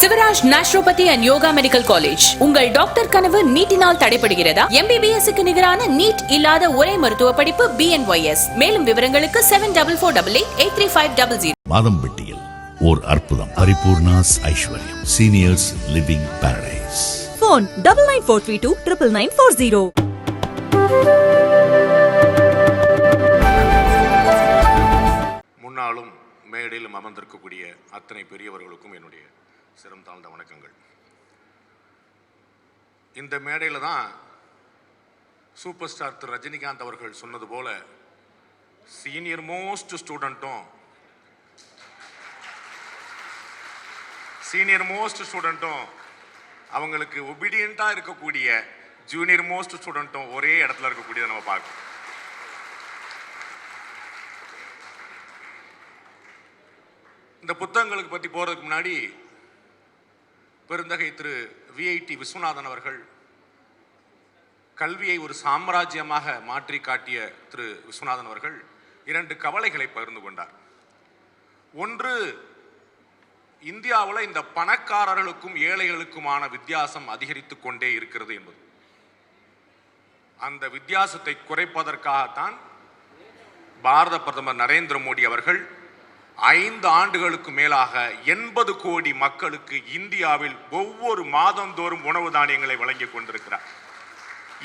Sivaraj naturopathy and yoga medical college. உங்கள் doctor கனவு நீட்டினால் தடைப்படுகிறதா எம்பிபிஎஸ் க்கு நிகரான நீட் இல்லாத ஒரே மருத்துவ படிப்பு பிஎன்ஒய்எஸ் மேலும் விவரங்களுக்கு seven double four double eight eight three five double zero மாதம்பட்டியில் ஓர் அற்புதம். Paripoorna's Aishwaryam. Seniors living paradise phone double nine four three two triple nine four zero. முன்னாலும் மேடையிலும் அமர்ந்திருக்கக்கூடிய அத்தனை பெரியவர்களுக்கும் என்னுடைய சிரம் தாழ்ந்த வணக்கங்கள். இந்த மேடையில் தான் சூப்பர் ஸ்டார் திரு ரஜினிகாந்த் அவர்கள் சொன்னது போல சீனியர் மோஸ்ட் ஸ்டூடெண்ட்டும் சீனியர் மோஸ்ட் ஸ்டூடெண்ட்டும் அவங்களுக்கு ஒபீடியண்ட்டாக இருக்கக்கூடிய ஜூனியர் மோஸ்ட் ஸ்டூடெண்ட்டும் ஒரே இடத்துல இருக்கக்கூடியதை நம்ம பார்க்கணும். இந்த புத்தகங்களுக்கு பற்றி போகிறதுக்கு முன்னாடி பெருந்தகை திரு விஐடி விஸ்வநாதன் அவர்கள் கல்வியை ஒரு சாம்ராஜ்யமாக மாற்றி காட்டிய திரு விஸ்வநாதன் அவர்கள் இரண்டு கவலைகளை பகிர்ந்து கொண்டார். ஒன்று இந்தியாவில் இந்த பணக்காரர்களுக்கும் ஏழைகளுக்குமான வித்தியாசம் அதிகரித்து கொண்டே இருக்கிறது என்பது. அந்த வித்தியாசத்தை குறைப்பதற்காகத்தான் பாரத பிரதமர் நரேந்திர மோடி அவர்கள் ஐந்து ஆண்டுகளுக்கு மேலாக எண்பது கோடி மக்களுக்கு இந்தியாவில் ஒவ்வொரு மாதந்தோறும் உணவு தானியங்களை வழங்கி கொண்டிருக்கிறார்.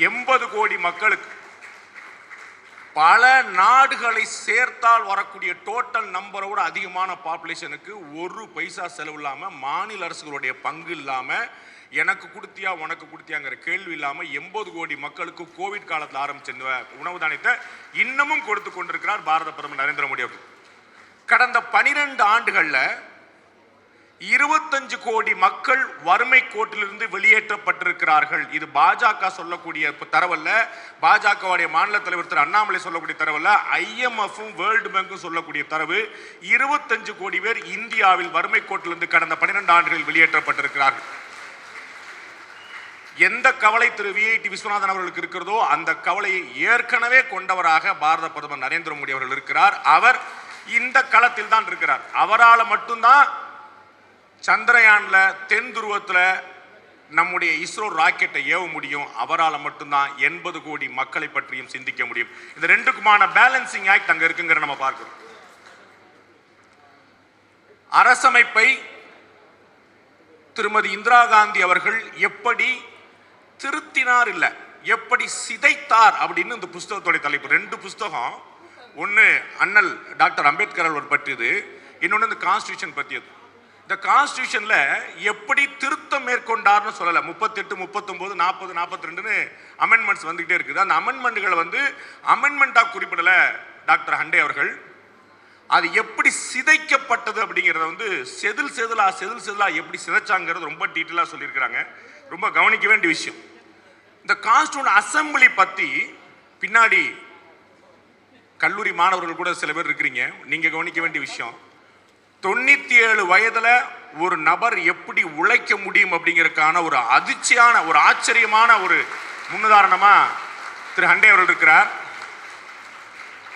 எண்பது கோடி மக்களுக்கு. பல நாடுகளை சேர்த்தால் வரக்கூடிய டோட்டல் நம்பரோட அதிகமான பாப்புலேஷனுக்கு ஒரு பைசா செலவு இல்லாமல் மாநில அரசுகளுடைய பங்கு இல்லாமல் எனக்கு கொடுத்தியா உனக்கு கொடுத்தியாங்கிற கேள்வி இல்லாமல் எண்பது கோடி மக்களுக்கு கோவிட் காலத்தில் ஆரம்பிச்ச உணவு தானியத்தை இன்னமும் கொடுத்து கொண்டிருக்கிறார் பாரத பிரதமர் நரேந்திர மோடி அவர்கள். கடந்த பனிரெண்டு ஆண்டுகளில் இருபத்தஞ்சு கோடி மக்கள் வறுமை கோட்டிலிருந்து வெளியேற்றப்பட்டிருக்கிறார்கள். இது பாஜக சொல்லக்கூடிய தரவல்ல. பாஜகவுடைய மாநில தலைவர் திரு அண்ணாமலை சொல்லக்கூடிய தரவல்ல. ஐஎம்எஃப்பும் வேர்ல்டு பேங்க்கும் சொல்லக்கூடிய தரவு. இருபத்தஞ்சு கோடி பேர் இந்தியாவில் வறுமை கோட்டிலிருந்து கடந்த பன்னிரெண்டு ஆண்டுகளில் வெளியேற்றப்பட்டிருக்கிறார்கள். எந்த கவலை திரு விஐடி விஸ்வநாதன் அவர்களுக்கு இருக்கிறதோ அந்த கவலையை ஏற்கனவே கொண்டவராக பாரத பிரதமர் நரேந்திர மோடி அவர்கள் இருக்கிறார். அவர் இந்த களத்தில் தான் இருக்கிறார். அவரால் மட்டும்தான் சந்திரயான்ல தென் துருவத்தில் நம்முடைய இஸ்ரோ ராக்கெட்டை ஏவ முடியும். அவரால் மட்டும்தான் எண்பது கோடி மக்களை பற்றியும் சிந்திக்க முடியும். இந்த ரெண்டுக்குமான பேலன்சிங் ஆக்ட் அங்கே இருக்குங்கிற நம்ம பார்க்கிறோம். அரசமைப்பை திருமதி இந்திரா காந்தி அவர்கள் எப்படி திருத்தினார் இல்லை எப்படி சிதைத்தார் அப்படின்னு இந்த புஸ்தகத்துடைய தலைப்பு. ரெண்டு புஸ்தகம் ஒன்று அண்ணல் டாக்டர் அம்பேத்கர் அவர் பற்றியது இன்னொன்று இந்த கான்ஸ்டியூஷன் பற்றியது. இந்த கான்ஸ்டியூஷனில் எப்படி திருத்தம் மேற்கொண்டார்னு சொல்லலை. முப்பத்தெட்டு முப்பத்தொம்போது நாற்பது நாற்பத்தி ரெண்டுன்னு அமெண்ட்மெண்ட்ஸ் வந்துகிட்டே இருக்குது. அந்த அமெண்ட்மெண்ட்டுகளை வந்து அமெண்ட்மெண்ட்டாக குறிப்பிடலை டாக்டர் ஹண்டே அவர்கள். அது எப்படி சிதைக்கப்பட்டது அப்படிங்கிறத வந்து செதில் செதிலா செதில் செதிலா எப்படி சிதைச்சாங்கிறது ரொம்ப டீட்டெயிலாக சொல்லியிருக்கிறாங்க. ரொம்ப கவனிக்க வேண்டிய விஷயம். இந்த கான்ஸ்டியூன் அசம்பிளி பற்றி பின்னாடி கல்லூரி மாணவர்கள் கூட சில பேர் இருக்கிறீங்க. நீங்க கவனிக்க வேண்டிய விஷயம். தொண்ணூத்தி ஏழு வயதுல ஒரு நபர் எப்படி உழைக்க முடியும் அப்படிங்கறதுக்கான ஒரு அதிர்ச்சியான ஒரு ஆச்சரியமான ஒரு முன்னுதாரணமா திரு ஹண்டே அவர்கள் இருக்கிறார்.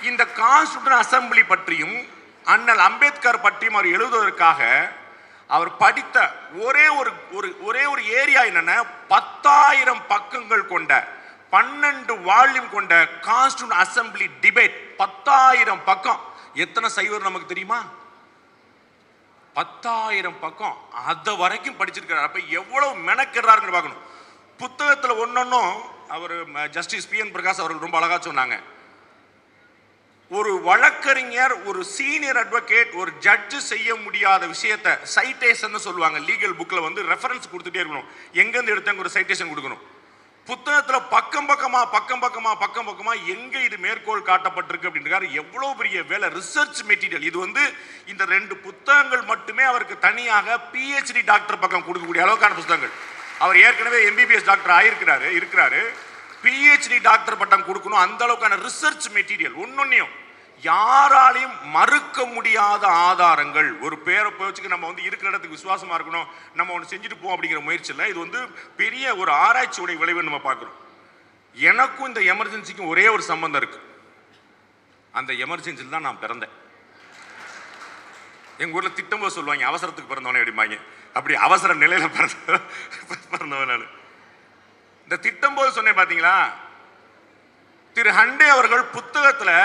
இந்த கான்ஸ்டியூட்டன் அசம்பிளி பற்றியும் அண்ணல் அம்பேத்கர் பற்றியும் அவர் எழுதுவதற்காக அவர் படித்த ஒரே ஒரு ஒரு ஒரே ஒரு ஏரியா என்னன்னா பத்தாயிரம் பக்கங்கள் கொண்ட பன்னெண்டு வால்யூம் கொண்ட கான்ஸ்டியூன் அசம்பிளி டிபேட் பத்தாயிரம் பக்கம். எத்தனை சைவர் நமக்கு தெரியுமா? பத்தாயிரம் பக்கம். அதை வரைக்கும் படிச்சிருக்கிறார். அப்ப எவ்வளவு மெனக்கிடுறாருன்னு பார்க்கணும். புத்தகத்துல ஒன்னொன்னும் அவர் ஜஸ்டிஸ் பி என் பிரகாஷ் அவர்கள் ரொம்ப அழகா சொன்னாங்க. ஒரு வழக்கறிஞர் ஒரு சீனியர் அட்வொகேட் ஒரு ஜட்ஜு செய்ய முடியாத விஷயத்தை சைட்டேஷன் சொல்லுவாங்க. லீகல் புக்கில் வந்து ரெஃபரன்ஸ் கொடுத்துட்டே இருக்கணும். எங்கேருந்து எடுத்தாங்க ஒரு சைட்டேஷன் கொடுக்கணும். புத்தகத்தில் பக்கம் பக்கமா பக்கம் பக்கமா பக்கம் பக்கமா எங்க இது மேற்கோள் காட்டப்பட்டிருக்கு அப்படின்றாரு எவ்வளவு பெரிய வேலை? ரிசர்ச் மெட்டீரியல் இது வந்து இந்த ரெண்டு புத்தகங்கள் மட்டுமே அவருக்கு தனியாக பிஹெச்டி டாக்டர் பக்கம் கொடுக்கக்கூடிய அளவுக்கான புத்தகங்கள். அவர் ஏற்கனவே எம்பிபிஎஸ் டாக்டர் ஆயிருக்கிறாரு இருக்கிறாரு. பிஹெச்டி டாக்டர் பட்டம் கொடுக்கணும். அந்த அளவுக்கான ரிசர்ச் மெட்டீரியல் ஒன்னொன்னையும் யாராலையும் மறுக்க முடியாத ஆதாரங்கள். ஒரு பேரை போச்சுக்கு நம்ம வந்து இருக்கிற இடத்துக்கு விசுவாசமா இருக்கணும் நம்ம ஒன்று செஞ்சுட்டு போவோம் அப்படிங்கிற முயற்சியில் இது வந்து பெரிய ஒரு ஆராய்ச்சியுடைய விளைவு நம்ம பார்க்குறோம். எனக்கும் இந்த எமர்ஜென்சிக்கும் ஒரே ஒரு சம்பந்தம் இருக்கு. அந்த எமர்ஜென்சியில் தான் நான் பிறந்தேன். எங்கள் ஊரில் திட்டம்போது சொல்லுவாங்க அவசரத்துக்கு பிறந்தவனே அப்படிம்பாங்க. அப்படி அவசர நிலையில் பிறந்த பிறந்தவன் நான். இந்த திட்டம்போது சொன்னேன் பார்த்தீங்களா திரு ஹண்டே அவர்கள் புத்தகத்தில்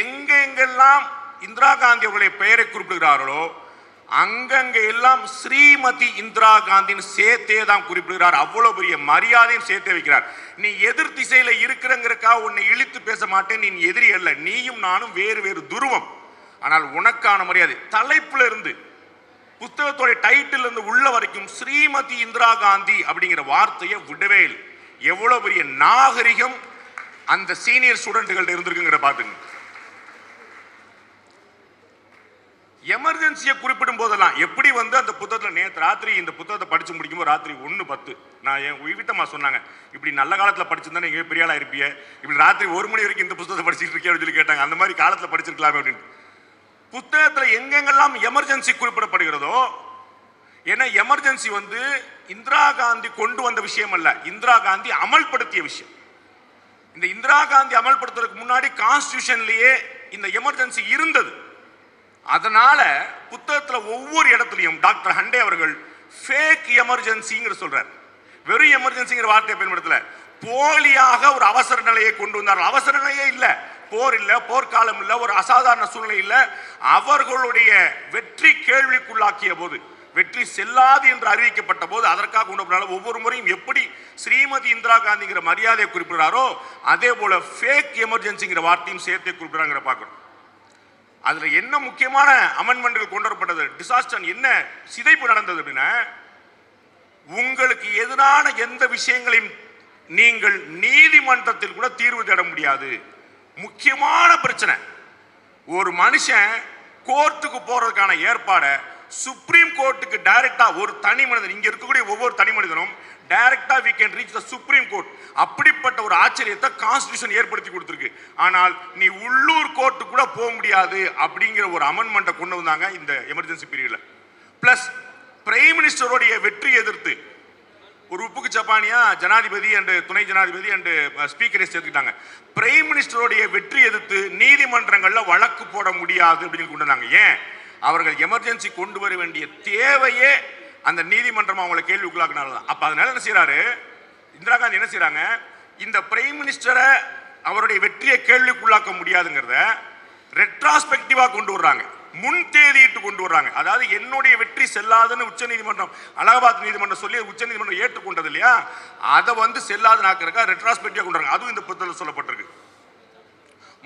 எங்கெங்கெல்லாம் இந்திரா காந்தி அவர்களுடைய பெயரை குறிப்பிடுகிறார்களோ அங்கங்க எல்லாம் ஸ்ரீமதி இந்திரா காந்தின்னு சேர்த்தே தான் குறிப்பிடுகிறார். அவ்வளோ பெரிய மரியாதையும் சேர்த்தே வைக்கிறார். நீ எதிர் திசையில் இருக்கிறங்கிறக்கா உன்னை இழித்து பேச மாட்டேன் நீ எதிரி அல்ல. நீயும் நானும் வேறு வேறு துருவம். ஆனால் உனக்கான மரியாதை. தலைப்புல இருந்து புத்தகத்தோடைய டைட்டில் இருந்து உள்ள வரைக்கும் ஸ்ரீமதி இந்திரா காந்தி அப்படிங்கிற வார்த்தையை விடவே இல்லை. எவ்வளோ பெரிய நாகரிகம் அந்த சீனியர் ஸ்டூடெண்ட்டுகள்ட்ட இருந்திருக்குங்கிற பாத்துங்க. எமர்ஜென்சியை குறிப்பிடும் போதெல்லாம் எப்படி வந்து அந்த புத்தகத்தில் நேற்று ராத்திரி இந்த புத்தகத்தை படிச்சு முடிக்கும்போது ராத்திரி ஒன்று பத்து. நான் என் வீட்டம்மா சொன்னாங்க இப்படி நல்ல காலத்தில் படிச்சிருந்தா நீங்கள் பெரிய இருப்பிய. இப்படி ராத்திரி ஒரு மணி வரைக்கும் இந்த புத்தகத்தை படிச்சுட்டு இருக்கே அப்படின்னு சொல்லி கேட்டாங்க. அந்த மாதிரி காலத்தில் படிச்சிருக்கலாமே அப்படின்னு புத்தகத்தில் எங்கெங்கெல்லாம் எமர்ஜென்சி குறிப்பிடப்படுகிறதோ ஏன்னா எமர்ஜென்சி வந்து இந்திரா காந்தி கொண்டு வந்த விஷயம் அல்ல. இந்திரா காந்தி அமல்படுத்திய விஷயம். இந்த இந்திரா காந்தி அமல்படுத்துறதுக்கு முன்னாடி கான்ஸ்டியூஷன்லேயே இந்த எமர்ஜென்சி இருந்தது. அதனால புத்தகத்தில் ஒவ்வொரு இடத்துலையும் டாக்டர் ஹண்டே அவர்கள் ஃபேக் எமர்ஜென்சிங்கிற சொல்றார். வெறும் எமர்ஜென்சிங்கிற வார்த்தையை பயன்படுத்தல. போலியாக ஒரு அவசர நிலையை கொண்டு வந்தார்கள். அவசர நிலையே இல்லை. போர் இல்லை போர்க்காலம் இல்லை ஒரு அசாதாரண சூழ்நிலை இல்லை. அவர்களுடைய வெற்றி கேள்விக்குள்ளாக்கிய போது வெற்றி செல்லாது என்று அறிவிக்கப்பட்ட போது அதற்காக கொண்டு ஒவ்வொரு முறையும் எப்படி ஸ்ரீமதி இந்திரா காந்திங்கிற மரியாதையை குறிப்பிடுறாரோ அதே போல ஃபேக் எமர்ஜென்சிங்கிற வார்த்தையும் சேர்த்தே குறிப்பிடுறாங்கிற பார்க்கணும். அதில் என்ன முக்கியமான அமெண்ட்மெண்ட்கள் கொண்டு வரப்பட்டது டிசாஸ்டர் என்ன? சிதைப்பு நடந்தது அப்படின்னா உங்களுக்கு எதிரான எந்த விஷயங்களையும் நீங்கள் நீதிமன்றத்தில் கூட தீர்வு தேட முடியாது. முக்கியமான பிரச்சனை. ஒரு மனுஷன் கோர்ட்டுக்கு போறதுக்கான ஏற்பாடை சுப்ரீம் கோர்ட்டுக்கு டைரக்டா ஒரு தனி மனிதன் இங்க இருக்கக்கூடிய ஒவ்வொரு தனி மனிதனும் டைரக்டா we can reach the supreme court அப்படிப்பட்ட ஒரு ஆச்சரியத்தை கான்ஸ்டியூஷன் ஏற்படுத்தி கொடுத்துருக்கு. ஆனால் நீ உள்ளூர் கோர்ட்டு கூட போக முடியாது அப்படிங்கிற ஒரு அமெண்ட்மெண்ட்டை கொண்டு வந்தாங்க இந்த எமர்ஜென்சி பீரியட்ல பிளஸ் பிரைம் மினிஸ்டருடைய வெற்றி எதிர்த்து ஒரு உப்புக்கு ஜப்பானியா ஜனாதிபதி அண்டு துணை ஜனாதிபதி அண்டு ஸ்பீக்கரை uh, சேர்த்துக்கிட்டாங்க. பிரைம் மினிஸ்டருடைய வெற்றி எதிர்த்து நீதிமன்றங்களில் வழக்கு போட முடியாது அப்படின்னு கொண்டு வந்தாங்க. ஏன்? அவர்கள் எமர்ஜென்சி கொண்டு வர வேண்டிய தேவையே அந்த நீதிமன்றம் அவங்களை கேள்விக்குள்ளாக்குனால தான் அப்ப அதனால என்ன செய்யறாரு இந்திரா காந்தி என்ன செய்கிறாங்க இந்த பிரைம் மினிஸ்டரை அவருடைய வெற்றியை கேள்விக்குள்ளாக்க முடியாதுங்கிறத ரெட்ராஸ்பெக்டிவா கொண்டு வர்றாங்க. முன் தேதியிட்டு கொண்டு வர்றாங்க. அதாவது என்னுடைய வெற்றி செல்லாதுன்னு உச்ச நீதிமன்றம் அலகாபாத் நீதிமன்றம் சொல்லி உச்ச நீதிமன்றம் ஏற்றுக்கொண்டது இல்லையா? அதை வந்து செல்லாதுன்னு ஆக்கிறக்கா ரெட்ராஸ்பெக்டிவா கொண்டு வராங்க அதுவும் இந்த புத்தகத்தில் சொல்லப்பட்டிருக்கு.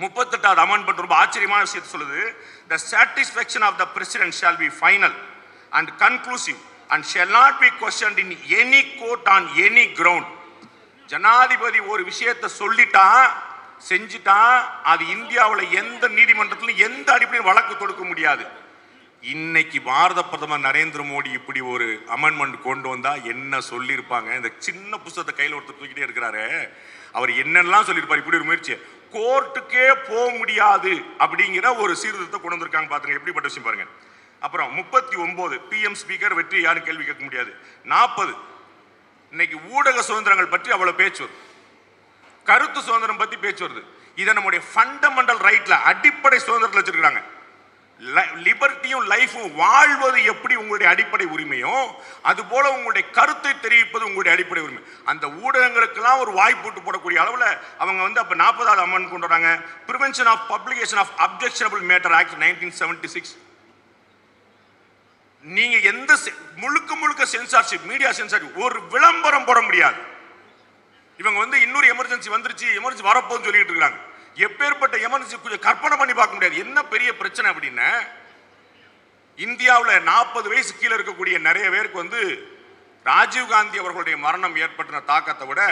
முப்பத்தெட்டாவது அமெண்ட்மெண்ட் ரொம்ப ஆச்சரியமான விஷயத்தை சொல்லுது. The satisfaction of the president shall be final and conclusive and shall not be questioned in any court on any ground ஜனாதிபதி ஒரு விஷயத்தை சொல்லிட்டான் செஞ்சுட்டான் அது இந்தியாவில் எந்த நீதிமன்றத்திலும் எந்த அடிப்படையில் வழக்கு தொடுக்க முடியாது. இன்னைக்கு பாரத பிரதமர் நரேந்திர மோடி இப்படி ஒரு அமெண்ட்மெண்ட் கொண்டு வந்தா என்ன சொல்லியிருப்பாங்க? இந்த சின்ன புஸ்தகத்தை கையில் ஒருத்தர் தூக்கிட்டே இருக்கிறாரு. அவர் என்னெல்லாம் சொல்லியிருப்பார்? இப்படி ஒரு முயற்சி கோர்ட்டுக்கே போக முடியாது அப்படிங்கிற ஒரு சீர்திருத்தத்தை கொண்டு வந்திருக்காங்க. பாத்துங்க எப்படிப்பட்ட விஷயம் பாருங்க. அப்புறம் முப்பத்தி ஒன்பது பிஎம் ஸ்பீக்கர் வெற்றி யாரும் கேள்வி கேட்க முடியாது. நாற்பது இன்னைக்கு ஊடக சுதந்திரங்கள் பற்றி அவ்வளவு பேச்சு வருது. கருத்து சுதந்திரம் பத்தி பேச்சு வருது. இதை நம்முடைய ஃபண்டமெண்டல் ரைட்ல அடிப்படை சுதந்திரத்தில் வச்சிருக்கிறாங்க. லிபர்ட்டியும் லைஃபும் வாழ்வது எப்படி உங்களுடைய அடிப்படை உரிமையோ அதுபோல உங்களுடைய கருத்தை தெரிவிப்பது உங்களுடைய அடிப்படை உரிமை. அந்த ஊடகங்களுக்கெல்லாம் ஒரு வாய்ப்பு போடக்கூடிய அளவில் அவங்க வந்து அப்போ நாற்பதாவது அமௌண்ட் கொண்டு வராங்க. Prevention of publication of objectionable matter act nineteen seventy six நீங்க எந்த செ- முழுக்க முழுக்க சென்சார்ஷிப் மீடியா சென்சார்ஷிப் ஒரு விளம்பரம் போட முடியாது. இவங்க வந்து இன்னொரு எமர்ஜென்சி வந்துருச்சு எமர்ஜென்சி வரப்போன்னு சொல்லிட்டு இருக்காங்க. எப்பேற்பட்ட எமர்ஜென்சி கொஞ்சம் கற்பனை பண்ணி பார்க்க முடியாது. என்ன பெரிய பிரச்சனை அப்படின்னா இந்தியாவில் நாற்பது வயசு கீழே இருக்கக்கூடிய நிறைய பேருக்கு வந்து ராஜீவ் காந்தி அவர்களுடைய மரணம் ஏற்படுத்தின தாக்கத்தை விட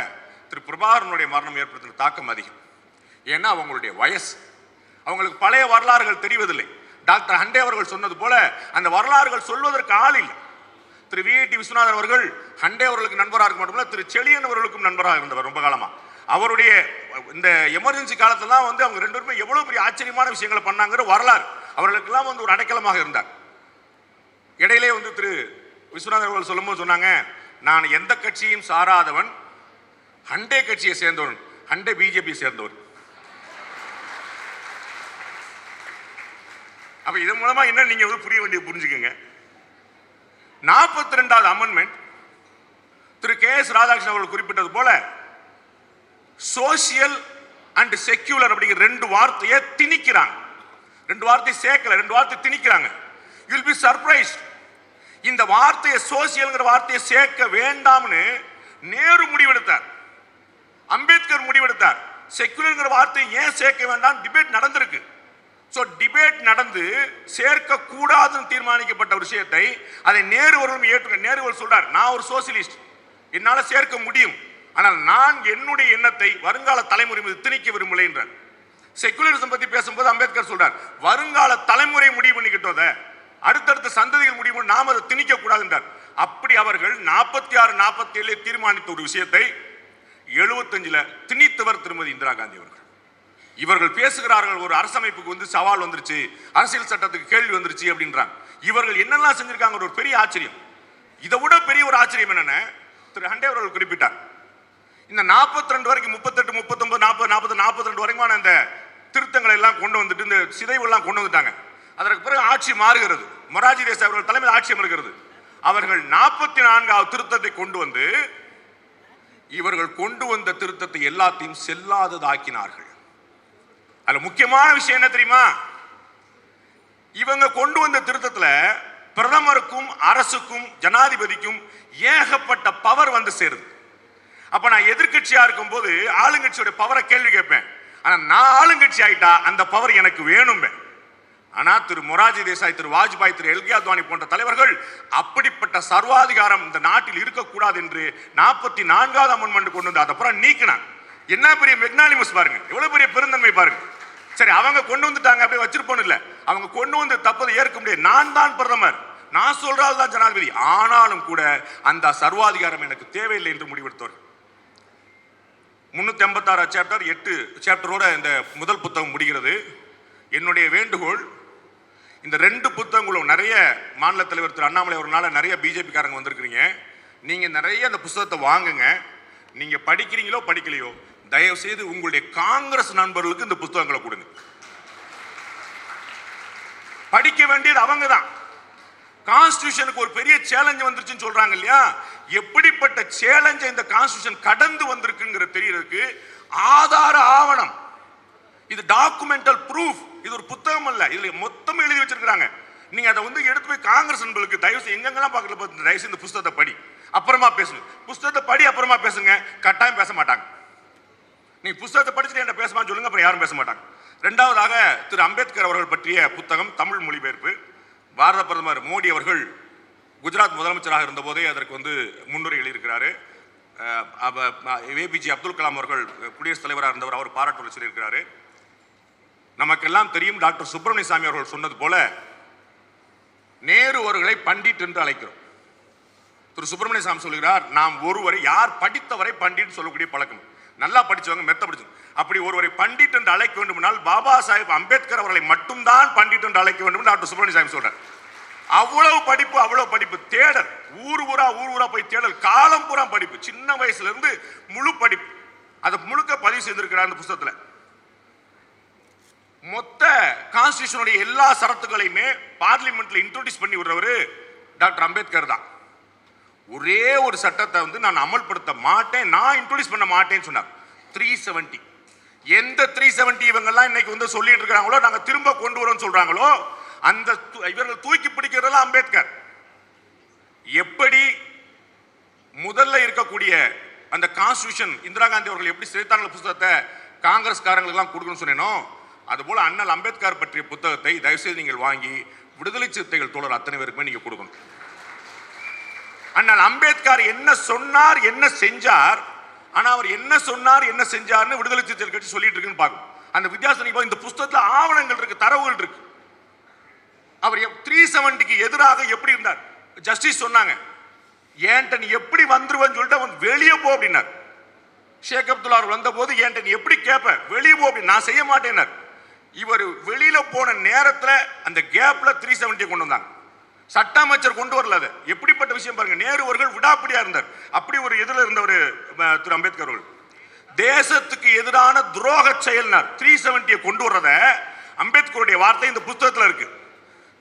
திரு பிரபாகரனுடைய மரணம் ஏற்படுத்தின தாக்கம் அதிகம். ஏன்னா அவங்களுடைய வயசு. அவங்களுக்கு பழைய வரலாறுகள் தெரிவதில்லை. டாக்டர் ஹண்டே அவர்கள் சொன்னது போல அந்த வரலாறுகள் சொல்வதற்கு ஆள் இல்லை. திரு விஐடி விஸ்வநாதன் அவர்கள் ஹண்டே அவர்களுக்கு நண்பராக இருக்க மட்டுமல்ல திரு செழியன் அவர்களுக்கும் நண்பராக இருந்தவர் ரொம்ப காலமாக அவருடைய இந்த எமர்ஜென்சி காலத்துலாம் வந்து அவங்க ரெண்டு பேருமே எவ்வளோ பெரிய ஆச்சரியமான விஷயங்களை பண்ணாங்கிற வரலாறு. அவர்களுக்கெல்லாம் வந்து ஒரு அடைக்கலமாக இருந்தார். இடையிலே வந்து திரு விஸ்வநாதர் அவர்கள் சொல்லும்போது சொன்னாங்க நான் எந்த கட்சியும் சாராதவன் ஹண்டே கட்சியை சேர்ந்தவன் ஹண்டே பிஜேபி சேர்ந்தவன். அப்ப இதன் மூலமா என்ன நீங்க வந்து புரிய வேண்டிய புரிஞ்சுக்கங்க. நாற்பத்தி ரெண்டாவது amendment Thiru K S Radhakrishnan அவர்கள் குறிப்பிட்டது போல சோசியல் அண்ட் செக்யூலர் அப்படிங்கிற ரெண்டு வார்த்தையை திணிக்கிறாங்க. ரெண்டு வார்த்தை சேர்க்கல ரெண்டு வார்த்தை திணிக்கிறாங்க. யூல் பி சர்ப்ரைஸ் இந்த வார்த்தையை சோசியல்ங்கிற வார்த்தையை சேர்க்க வேண்டாம்னு நேரு முடிவெடுத்தார். அம்பேத்கர் முடிவெடுத்தார். செக்யூலருங்கிற வார்த்தையை ஏன் சேர்க்க வேண்டாம் டிபேட் நடந்திருக்கு. ஸோ டிபேட் நடந்து சேர்க்க கூடாதுன்னு தீர்மானிக்கப்பட்ட ஒரு விஷயத்தை அதை நேரு அவர்களும் ஏற்றுக்க நேரு அவர்கள் சொல்றார் நான் ஒரு சோசியலிஸ்ட் என்னால் சேர்க்க முடியும். ஆனால் நான் என்னுடைய எண்ணத்தை வருங்கால தலைமுறை மீது திணிக்க விரும்பலை என்றார். செக்குலரிசம் பத்தி பேசும்போது அம்பேத்கர் சொல்றார் வருங்கால தலைமுறை முடிவு பண்ணிக்கிட்டோத அதை அடுத்தடுத்த சந்ததிகள் முடிவு நாம் அதை திணிக்க கூடாது என்றார். அப்படி அவர்கள் நாற்பத்தி ஆறு நாற்பத்தி ஏழு தீர்மானித்த ஒரு விஷயத்தை எழுபத்தஞ்சில் திணித்தவர் திருமதி இந்திரா காந்தி அவர்கள். இவர்கள் பேசுகிறார்கள் ஒரு அரசமைப்புக்கு வந்து சவால் வந்துருச்சு அரசியல் சட்டத்துக்கு கேள்வி வந்துருச்சு அப்படின்றாங்க. இவர்கள் என்னெல்லாம் செஞ்சிருக்காங்க ஒரு பெரிய ஆச்சரியம். இதை விட பெரிய ஒரு ஆச்சரியம் என்னென்ன திரு ஹண்டே அவர்கள் குறிப்பிட்டார் இந்த 42 ரெண்டு வரைக்கும் முப்பத்தெட்டு முப்பத்தொன்பது நாற்பது நாற்பது நாற்பத்தி ரெண்டு வரைக்குமான இந்த திருத்தங்களை எல்லாம் கொண்டு வந்துட்டு இந்த சிதைவெல்லாம் கொண்டு வந்துட்டாங்க. அதற்கு பிறகு ஆட்சி மாறுகிறது. மொராஜி தேசாய் அவர்கள் தலைமையில் ஆட்சி அமர்கிறது. அவர்கள் நாற்பத்தி நான்காவது திருத்தத்தை கொண்டு வந்து இவர்கள் கொண்டு வந்த திருத்தத்தை எல்லாத்தையும் செல்லாததாக்கினார்கள். அதுல முக்கியமான விஷயம் என்ன தெரியுமா? இவங்க கொண்டு வந்த திருத்தத்துல பிரதமருக்கும் அரசுக்கும் ஜனாதிபதிக்கும் ஏகப்பட்ட பவர் வந்து சேருது. அப்ப நான் எதிர்க்கட்சியா இருக்கும்போது ஆளுங்கட்சியோட பவரை கேள்வி கேட்பேன். ஆனா நான் ஆளுங்கட்சி ஆயிட்டா அந்த பவர் எனக்கு வேணும் ஆனா திரு மொராஜி தேசாய் திரு வாஜ்பாய் திரு எல்கே அத்வானி போன்ற தலைவர்கள் அப்படிப்பட்ட சர்வாதிகாரம் இந்த நாட்டில் இருக்கக்கூடாது என்று நாற்பத்தி நான்காவது அமெண்ட்மெண்ட் கொண்டு வந்து அதை புறம் நீக்கினாங்க. என்ன பெரிய மெக்னாலிமஸ் பாருங்க. எவ்வளவு பெரிய பெருந்தன்மை பாருங்க. சரி அவங்க கொண்டு வந்துட்டாங்க அப்படியே வச்சிருப்போம் இல்ல. அவங்க கொண்டு வந்து தப்பதை ஏற்க முடியாது. நான் தான் பிரதமர். நான் சொல்றால் தான் ஜனாதிபதி. ஆனாலும் கூட அந்த சர்வாதிகாரம் எனக்கு தேவையில்லை என்று முடிவெடுத்தவர். முந்நூற்றி ஐம்பத்தாறு சாப்டர் எட்டு சாப்டரோட இந்த முதல் புத்தகம் முடிகிறது. என்னுடைய வேண்டுகோள் இந்த ரெண்டு புத்தகங்களும் நிறைய மாநில தலைவர் திரு அண்ணாமலை அவர்களால் நிறைய பிஜேபிக்காரங்க வந்திருக்கிறீங்க. நீங்கள் நிறைய அந்த புத்தகத்தை வாங்குங்க. நீங்கள் படிக்கிறீங்களோ படிக்கலையோ தயவு செய்து உங்களுடைய காங்கிரஸ் நண்பர்களுக்கு இந்த புத்தகங்களை கொடுங்க. படிக்க வேண்டியது அவங்க தான் கான்ஸ்டியூஷனுக்கு ஒரு பெரிய சேலஞ்ச் வந்துருச்சுன்னு சொல்றாங்க இல்லையா? எப்படிப்பட்ட சேலஞ்சை இந்த கான்ஸ்டியூஷன் கடந்து வந்திருக்குங்கிற தெரியறதுக்கு ஆதார ஆவணம். இது டாக்குமெண்டல் ப்ரூஃப் இது ஒரு புத்தகம் அல்ல. இதுல மொத்தம் எழுதி வச்சிருக்காங்க நீங்க அதை வந்து எடுத்து போய் காங்கிரஸ் நண்பர்களுக்கு தயவு செய்து எங்கெங்கெல்லாம் பார்க்கல பார்த்து தயவு இந்த புத்தகத்தை படி. அப்புறமா பேசுங்க. புத்தகத்தை படி அப்புறமா பேசுங்க. கட்டாயம் பேச மாட்டாங்க. நீ புத்தகத்தை படிச்சுட்டு என்ன பேசுமா சொல்லுங்க அப்புறம் யாரும் பேச மாட்டாங்க. ரெண்டாவதாக திரு அம்பேத்கர் அவர்கள் பற்றிய புத்தகம் தமிழ் மொழிபெயர்ப்பு. பாரத பிரதமர் மோடி அவர்கள் குஜராத் முதலமைச்சராக இருந்தபோதே அதற்கு வந்து முன்னுரை எழுதியிருக்கிறாரு. ஏபிஜே அப்துல் கலாம் அவர்கள் குடியரசுத் தலைவராக இருந்தவர் அவர் பாராட்டு சொல்லியிருக்கிறாரு. நமக்கெல்லாம் தெரியும் டாக்டர் சுப்பிரமணிய சாமி அவர்கள் சொன்னது போல நேரு அவர்களை பண்டிட் என்று அழைக்கிறோம். திரு சுப்பிரமணிய சாமி சொல்கிறார் நாம் ஒருவரை யார் படித்தவரை பண்டிட் சொல்லக்கூடிய பழக்கம். நல்லா படிச்சவங்க மெத்த படிச்சவங்க. அப்படி ஒருவரை பண்டிட் என்று அழைக்க வேண்டுமானால் பாபா சாஹிப் அம்பேத்கர் அவர்களை மட்டும்தான் பண்டிட் என்று அழைக்க வேண்டும் டாக்டர் சுப்பிரமணிய சாமி சொல்றார். அவ்வளவு படிப்பு அவ்வளவு படிப்பு தேடல். ஊர் ஊரா ஊர் ஊரா போய் தேடல். காலம் பூரா படிப்பு. சின்ன வயசுல இருந்து முழு படிப்பு. அதை முழுக்க பதிவு செய்திருக்கிறார் அந்த புஸ்தகத்தில். மொத்த கான்ஸ்டியூஷனுடைய எல்லா சரத்துகளையுமே பார்லிமெண்ட்ல இன்ட்ரோடியூஸ் பண்ணி விடுறவர் டாக்டர் அம்பேத்கர் தான். ஒரே ஒரு சட்டத்தை வந்து நான் அமல்படுத்த மாட்டேன் நான் இன்ட்ரோடியூஸ் பண்ண மாட்டேன்னு சொன்னார். த்ரீ செவன்டி எந்த த்ரீ செவன்டி இவங்கெல்லாம் இன்னைக்கு வந்து சொல்லிட்டு இருக்கிறாங்களோ நாங்கள் திரும்ப கொண்டு வரோம்னு சொல்றாங்களோ அந்த இவர்கள் தூக்கி பிடிக்கிறதெல்லாம் அம்பேத்கர். எப்படி முதல்ல இருக்கக்கூடிய அந்த கான்ஸ்டியூஷன் இந்திரா காந்தி அவர்கள் எப்படி சிறைத்தாளர் புத்தகத்தை காங்கிரஸ்காரங்களுக்கெல்லாம் கொடுக்கணும்னு சொன்னேனோ அதுபோல் அண்ணல் அம்பேத்கர் பற்றிய புத்தகத்தை தயவுசெய்து நீங்கள் வாங்கி விடுதலை சிறுத்தைகள் தோழர் அத்தனை பேருக்குமே நீங்கள் கொடுக்கணும். அண்ணல் அம்பேத்கர் என்ன சொன்னார் என்ன செஞ்சார்? ஆனா அவர் என்ன சொன்னார் என்ன செஞ்சார்னு விடுதலை சிறுத்தைகள் கட்சி சொல்லிட்டு இருக்குன்னு பார்க்கும் அந்த வித்தியாசம் நீங்க இந்த புஸ்தகத்தில் ஆவணங்கள் இருக்கு தரவுகள் இருக்கு. அவர் த்ரீ செவன்டிக்கு எதிராக எப்படி இருந்தார்? ஜஸ்டிஸ் சொன்னாங்க. ஏன்டன் எப்படி வந்துருவன்னு சொல்லிட்டு அவன் வெளியே போ அப்படின்னார். ஷேக் அப்துல்லா அவர் ஏன்டன் எப்படி கேட்பேன் வெளியே போ அப்படின்னு நான் செய்ய மாட்டேன்னார். இவர் வெளியில போன நேரத்தில் அந்த கேப்ல த்ரீ செவன்ட்டி கொண்டு வந்தாங்க. சட்ட அமைச்சர் கொண்டு வரல அது. எப்படிப்பட்ட விஷயம் பாருங்க. நேரு அவர்கள் விடாப்பிடியா இருந்தார். அப்படி ஒரு எதிரில் இருந்தவர் திரு அம்பேத்கர் அவர்கள். தேசத்துக்கு எதிரான துரோக செயல்னார். த்ரீ செவன்டியை கொண்டு வர்றத அம்பேத்கருடைய வார்த்தை இந்த புத்தகத்தில் இருக்கு.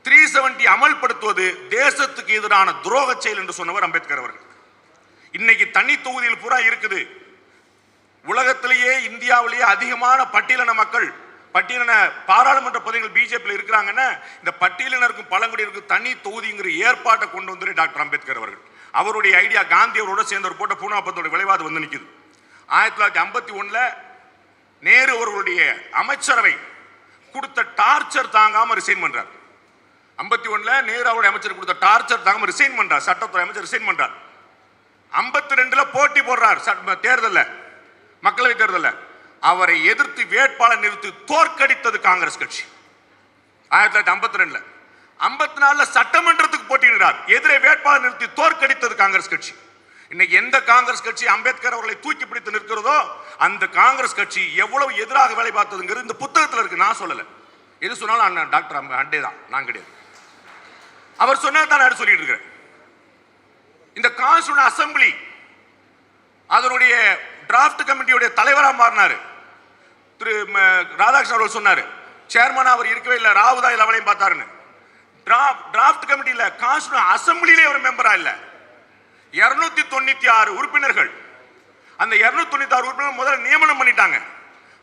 த்ரீ செவன்டி அமல்படுத்துவது தேசத்துக்கு எதிரான துரோக செயல் என்று சொன்னவர் அம்பேத்கர் அவர்கள். இன்னைக்கு தனி தொகுதியில் பூரா இருக்குது. உலகத்திலேயே இந்தியாவிலேயே அதிகமான பட்டியலின மக்கள் பட்டியலின பாராளுமன்ற பதவிகள் பிஜேபியில் இருக்கிறாங்கன்னா இந்த பட்டியலினருக்கும் பழங்குடியினருக்கும் தனி தொகுதிங்கிற ஏற்பாட்டை கொண்டு வந்து டாக்டர் அம்பேத்கர் அவர்கள். அவருடைய ஐடியா காந்தி அவரோட சேர்ந்து ஒரு போட்ட பூனாபத்தோட விளைவாது வந்து நிற்குது ஆயிரத்தி தொள்ளாயிரத்தி ஐம்பத்தி ஒன்றில் நேரு அவர்களுடைய அமைச்சரவை கொடுத்த டார்ச்சர் தாங்காமல் ரிசைன் பண்ணுறார் ஐம்பத்தி ஒன்றில் நேரு அவருடைய அமைச்சர் கொடுத்த டார்ச்சர் தாங்காமல் ரிசைன் பண்ணுறார் சட்டத்துறை அமைச்சர் ரிசைன் பண்ணுறார் ஐம்பத்தி ரெண்டில் போட்டி போடுறார். சட்ட- தேர்தலில். மக்களவை தேர்தல்ல. அவரை எதிர்த்து வேட்பாளர் நிறுத்தி தோற்கடித்தது காங்கிரஸ் கட்சி. ஆயிரத்தி தொள்ளாயிரத்தி ஐம்பத்தி ரெண்டுல. ஐம்பத்தி நாலுல சட்டமன்றத்துக்கு போட்டியிடுறார் எதிரே வேட்பாளர் நிறுத்தி தோற்கடித்தது காங்கிரஸ் கட்சி. இன்னைக்கு எந்த காங்கிரஸ் கட்சி அம்பேத்கர் அவர்களை தூக்கி பிடித்து நிற்கிறதோ அந்த காங்கிரஸ் கட்சி எவ்வளவு எதிராக வேலை பார்த்ததுங்கிறது இந்த புத்தகத்தில் இருக்கு. நான் சொல்லல. எது சொன்னாலும் அண்ணன் டாக்டர் அண்டே தான். நான் கிடையாது. அவர் சொன்னா தான் நான் சொல்லிட்டு இருக்கிறேன். இந்த கான்ஸ்டியூன் அசம்பிளி அதனுடைய டிராஃப்ட் கமிட்டியுடைய தலைவராக மாறினாரு. திரு ம, ராதாகிருஷ்ணன் அவர்கள் சொன்னார். சேர்மன் அவர் இருக்கவே இல்லை ராவுதா இல்லை அவளையும் பார்த்தாருன்னு. டிராஃப்ட் கமிட்டியில் கான்ஸ்டியூன் அசம்பிளிலே ஒரு மெம்பரா இல்லை. இருநூத்தி தொண்ணூத்தி ஆறு உறுப்பினர்கள். அந்த இருநூத்தி தொண்ணூத்தி ஆறு உறுப்பினர் முதல்ல நியமனம் பண்ணிட்டாங்க.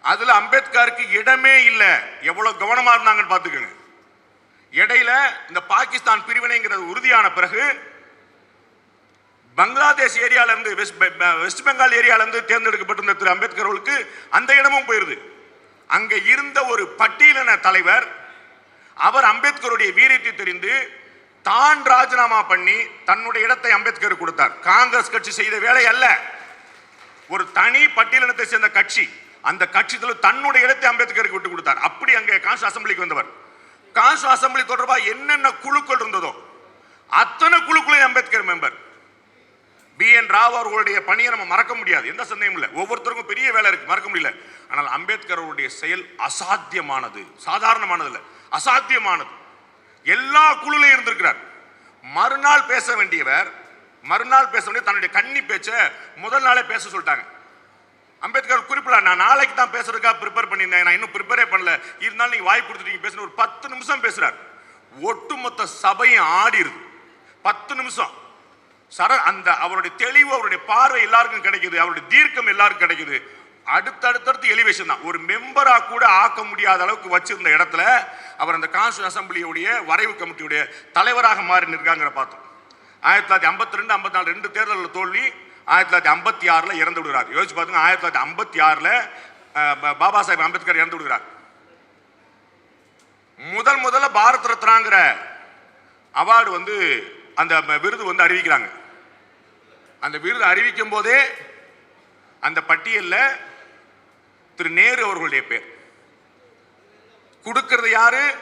அதுல அம்பேத்கருக்கு இடமே இல்லை. எவ்வளவு கவனமா இருந்தாங்கன்னு பார்த்துக்கோங்க. இடையில இந்த பாகிஸ்தான் பிரிவினைங்கிறது உறுதியான பிறகு பங்களாதேஷ் ஏரியால இருந்து வெஸ்ட் பெ- வெஸ்ட் பெங்கால் ஏரியால இருந்து தேர்ந்தெடுக்கப்பட்டிருந்த திரு. அம்பேத்கர் அவர்களுக்கு அந்த இடமும் போயிருது. அங்க இருந்த ஒரு பட்டியலின தலைவர் அவர் அம்பேத்கருடைய வீரியத்தை தெரிந்து தான் ராஜினாமா பண்ணி தன்னுடைய இடத்தை அம்பேத்கர் கொடுத்தார். காங்கிரஸ் கட்சி செய்த வேலை அல்ல. ஒரு தனி பட்டியலினத்தை சேர்ந்த கட்சி அந்த கட்சியில் தன்னுடைய இடத்தை அம்பேத்கருக்கு விட்டு கொடுத்தார். அப்படி அங்கே காசு அசம்பிளிக்கு வந்தவர். காசு அசம்பிளி தொடர்பாக என்னென்ன குழுக்கள் இருந்ததோ அத்தனை குழுக்களையும் Ambedkar member. B N Rao அவர்களுடைய பணியை நம்ம மறக்க முடியாது. எந்த சந்தேகமும் இல்லை. ஒவ்வொருத்தருக்கும் பெரிய வேலை இருக்கு. மறக்க முடியல. ஆனால் அம்பேத்கர் அவருடைய செயல் அசாத்தியமானது. சாதாரணமானது இல்லை. அசாத்தியமானது. எல்லா குழுலையும் இருந்திருக்கிறார். மறுநாள் பேச வேண்டியவர் மறுநாள் பேச வேண்டிய தன்னுடைய கன்னி பேச்சை முதல் நாளே பேச சொல்லிட்டாங்க. அம்பேத்கர் குறிப்பிடலாம் நான் நாளைக்கு தான் பேசுறதுக்காக ப்ரிப்பேர் பண்ணியிருந்தேன். நான் இன்னும் ப்ரிப்பேரே பண்ணல. இருந்தாலும் நீங்கள் வாய்ப்பு கொடுத்துட்டீங்க பேசணும் ஒரு பத்து நிமிஷம் பேசுகிறார் ஒட்டுமொத்த சபையும் ஆடிருது. பத்து நிமிஷம். சர அந்த அவருடைய தெளிவு அவருடைய பார்வை எல்லாருக்கும் கிடைக்குது. அவருடைய தீர்க்கம் எல்லாருக்கும் கிடைக்குது. அடுத்தடுத்தடுத்து எலிவேஷன் தான். ஒரு மெம்பரா கூட ஆக்க முடியாத அளவுக்கு வச்சிருந்த இடத்துல அவர் அந்த கான்ஸ்டியூன் அசம்பிளியுடைய வரைவு கமிட்டியுடைய தலைவராக மாறி நிற்காங்கிற பார்த்தோம். ஆயிரத்தி தொள்ளாயிரத்தி ஐம்பத்தி ரெண்டு ஐம்பத்தி நாலு ரெண்டு தேர்தலில் தோல்வி ஆயிரத்தி தொள்ளாயிரத்தி ஐம்பத்தி ஆறில் இறந்து விடுகிறார். யோசிச்சு பார்த்துங்க ஆயிரத்தி தொள்ளாயிரத்தி ஐம்பத்தி ஆறில் பாபா சாஹேப் அம்பேத்கர் இறந்து விடுகிறார். முதல் முதல்ல பாரத் ரத்னாங்கிற அவார்டு வந்து அந்த விருது வந்து அறிவிக்கிறாங்க. அந்த விருது அறிவிக்கும் போதே அந்த பட்டியலில் திரு நேரு அவர்களுடைய பேர். கொடுக்கிறது யாரு?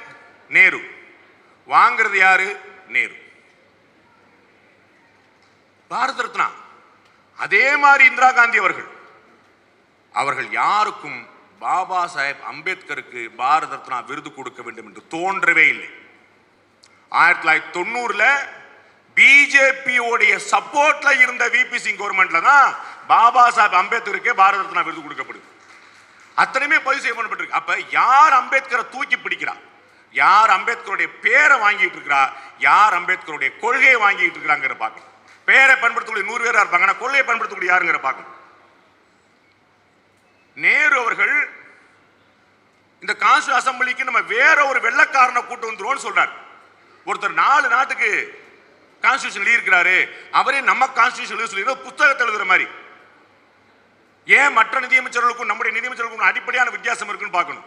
நேரு. வாங்குறது யாரு? நேரு. பாரத ரத்னா. அதே மாதிரி இந்திரா காந்தி அவர்கள். அவர்கள் யாருக்கும் பாபா சாஹேப் அம்பேத்கருக்கு பாரத ரத்னா விருது கொடுக்க வேண்டும் என்று தோன்றவே இல்லை. ஆயிரத்தி தொள்ளாயிரத்தி தொண்ணூறுல பிஜேபியோடைய சப்போர்ட்ல இருந்த விபி சிங் கவர்மெண்ட்ல தான் பாபா சாஹேப் அம்பேத்கருக்கே பாரத ரத்னா விருது கொடுக்கப்படுது. அத்தனையுமே பதிவு செய்யப்பட்டிருக்கு. அப்ப யார் அம்பேத்கரை தூக்கி பிடிக்கிறா? யார் அம்பேத்கருடைய பேரை வாங்கிட்டு இருக்கிறா? யார் அம்பேத்கருடைய கொள்கையை வாங்கிட்டு இருக்கிறாங்கிற பார்க்கணும். பேரை பயன்படுத்தக்கூடிய நூறு பேரா இருப்பாங்க? ஆனா கொள்கையை பயன்படுத்தக்கூடிய யாருங்கிற பார்க்கணும். நேரு அவர்கள் இந்த காசு அசம்பிளிக்கு நம்ம வேற ஒரு வெள்ளக்காரனை கூட்டு வந்துருவோம்னு சொல்றார். ஒருத்தர் நாலு நாட்டுக்கு கான்ஸ்டியூஷன் எழுதியிருக்கிறாரு அவரே நம்ம கான்ஸ்டியூஷன் எழுத சொல்லி புத்தகத்தை எழுதுற மாதிரி. ஏன் மற்ற நிதியமைச்சர்களுக்கும் நம்முடைய நிதியமைச்சர்களுக்கும் அடிப்படையான வித்தியாசம் இருக்குன்னு பார்க்கணும்.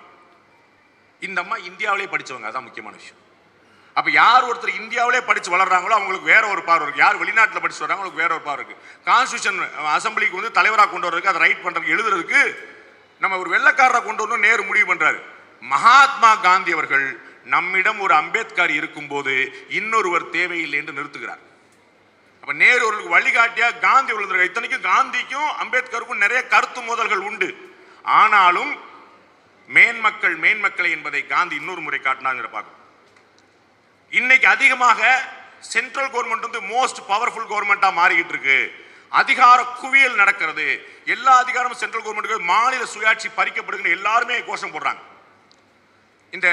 இந்த அம்மா இந்தியாவிலே படிச்சவங்க அதான் முக்கியமான விஷயம். அப்போ யார் ஒருத்தர் இந்தியாவிலே படிச்சு வளர்றாங்களோ அவங்களுக்கு வேற ஒரு பார்வை இருக்குது யார் வெளிநாட்டில் படிச்சு வர்றாங்க அவங்களுக்கு வேற ஒரு பார்வை இருக்குது கான்ஸ்டியூஷன் அசம்பிளிக்கு வந்து தலைவராக கொண்டு வர்றதுக்கு அதை ரைட் பண்ணுறதுக்கு எழுதுறதுக்கு நம்ம ஒரு வெள்ளக்காரரை கொண்டு வரணும் நேரு முடிவு பண்ணுறாரு மகாத்மா காந்தி அவர்கள் நம்மிடம் ஒரு அம்பேத்கர் இருக்கும்போது இன்னொருவர் தேவையில்லை என்று நிறுத்துகிறார். அப்ப நேரு அவர்களுக்கு வழிகாட்டியா காந்தி அவர்கள் இத்தனைக்கும் காந்திக்கும் அம்பேத்கருக்கும் நிறைய கருத்து மோதல்கள் உண்டு. ஆனாலும் மேன்மக்கள் மேன்மக்களை என்பதை காந்தி இன்னொரு முறை காட்டினாங்கிற பார்க்கும் இன்னைக்கு அதிகமாக சென்ட்ரல் கவர்மெண்ட் வந்து மோஸ்ட் பவர்ஃபுல் கவர்மெண்டா மாறிக்கிட்டு இருக்கு அதிகார குவியல் நடக்கிறது. எல்லா அதிகாரமும் சென்ட்ரல் கவர்மெண்ட்டுக்கு மாநில சுயாட்சி பறிக்கப்படுதுன்னு எல்லாருமே கோஷம் போடுறாங்க. இந்த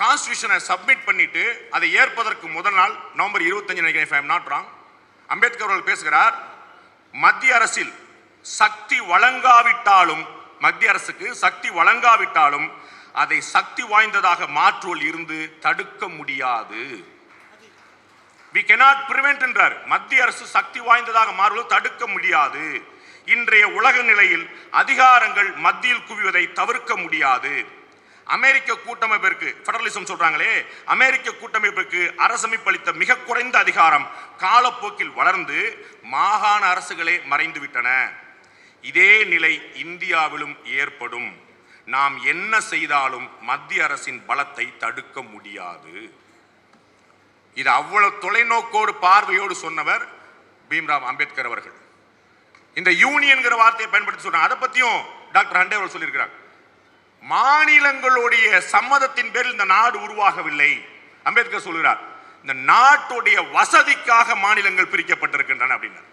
கான்ஸ்டியூஷனை சப்மிட் பண்ணிட்டு அதை ஏற்பதற்கு முதல் நாள் நவம்பர் இருபத்தஞ்சு நினைக்கிறேன் நாட் ராங் அம்பேத்கர் அவர்கள் பேசுகிறார் மத்திய அரசில் சக்தி வழங்காவிட்டாலும் மத்திய அரசுக்கு சக்தி வழங்காவிட்டாலும் அதை சக்தி வாய்ந்ததாக மாற்றுவல் இருந்து தடுக்க முடியாது. வி கெனாட் பிரிவென்ட் என்றார். மத்திய அரசு சக்தி வாய்ந்ததாக மாறுவதை தடுக்க முடியாது. இன்றைய உலக நிலையில் அதிகாரங்கள் மத்தியில் குவிவதை தவிர்க்க முடியாது. அமெரிக்க கூட்டமைப்பிற்கு ஃபெடரலிசம் சொல்றாங்களே அமெரிக்க கூட்டமைப்பிற்கு அரசமைப்பு அளித்த மிக குறைந்த அதிகாரம் காலப்போக்கில் வளர்ந்து மாகாண அரசுகளே மறைந்து விட்டன இதே நிலை இந்தியாவிலும் ஏற்படும். நாம் என்ன செய்தாலும் மத்திய அரசின் பலத்தை தடுக்க முடியாது. இது அவ்வளவு தொலைநோக்கோடு பார்வையோடு சொன்னவர் பீம்ராவ் அம்பேத்கர் அவர்கள். இந்த யூனியன்கிற வார்த்தையை பயன்படுத்தி சொல்றாங்க. அதை பத்தியும் டாக்டர் ஹண்டே அவர்கள் சொல்லியிருக்கிறாங்க மாநிலங்களுடைய சம்மதத்தின் பேரில் இந்த நாடு உருவாகவில்லை. அம்பேத்கர் சொல்கிறார் இந்த நாட்டுடைய வசதிக்காக மாநிலங்கள் பிரிக்கப்பட்டிருக்கின்றன அப்படின்னார்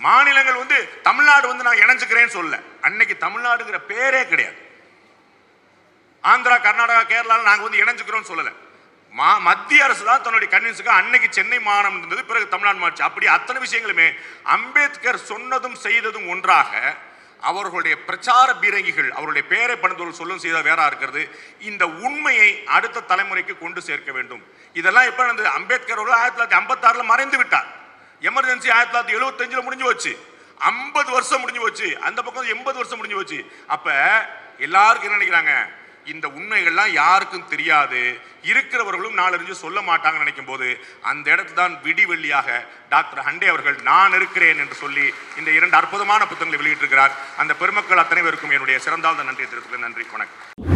மாநிலங்கள் வந்து தமிழ்நாடு வந்து நான் இணைஞ்சுக்கிறேன்னு சொல்ல அன்னைக்கு தமிழ்நாடுங்கிற பேரே கிடையாது. ஆந்திரா கர்நாடகா கேரளாவில் நாங்கள் வந்து இணைஞ்சுக்கிறோம்னு சொல்லலை. மா மத்திய அரசு தான் தன்னுடைய கன்வின்ஸுக்கு அன்னைக்கு சென்னை மாகாணம் இருந்தது பிறகு தமிழ்நாடு மாற்றி அப்படி அத்தனை விஷயங்களுமே அம்பேத்கர் சொன்னதும் செய்ததும் ஒன்றாக அவர்களுடைய பிரச்சார பீரங்கிகள் அவருடைய பேரை பணிந்தவர்கள் சொல்லும் செய்த வேறா இருக்கிறது. இந்த உண்மையை அடுத்த தலைமுறைக்கு கொண்டு சேர்க்க வேண்டும். இதெல்லாம் எப்ப நடந்தது? அம்பேத்கர் அவர்கள் ஆயிரத்தி தொள்ளாயிரத்தி ஐம்பத்தாறுல மறைந்து விட்டார். எமர்ஜென்சி ஆயிரத்தி தொள்ளாயிரத்தி எழுபத்தஞ்சுல முடிஞ்சு போச்சு. ஐம்பது வருஷம் முடிஞ்சு போச்சு. அந்த பக்கம் எண்பது வருஷம் முடிஞ்சு போச்சு. அப்ப எல்லாருக்கும் என்ன நினைக்கிறாங்க? இந்த உண்மைகள்லாம் யாருக்கும் தெரியாது. இருக்கிறவர்களும் நாளறிஞ்சு சொல்ல மாட்டாங்கன்னு நினைக்கும் போது அந்த இடத்து தான் விடிவெள்ளியாக டாக்டர் ஹண்டே அவர்கள் நான் இருக்கிறேன் என்று சொல்லி இந்த இரண்டு அற்புதமான புத்தகங்களை வெளியிட்டிருக்கிறார். அந்த பெருமக்கள் அத்தனை பேருக்கும் என்னுடைய சிறந்தாழ்ந்த நன்றியை தெரிவித்துக்கிறேன் நன்றி வணக்கம்.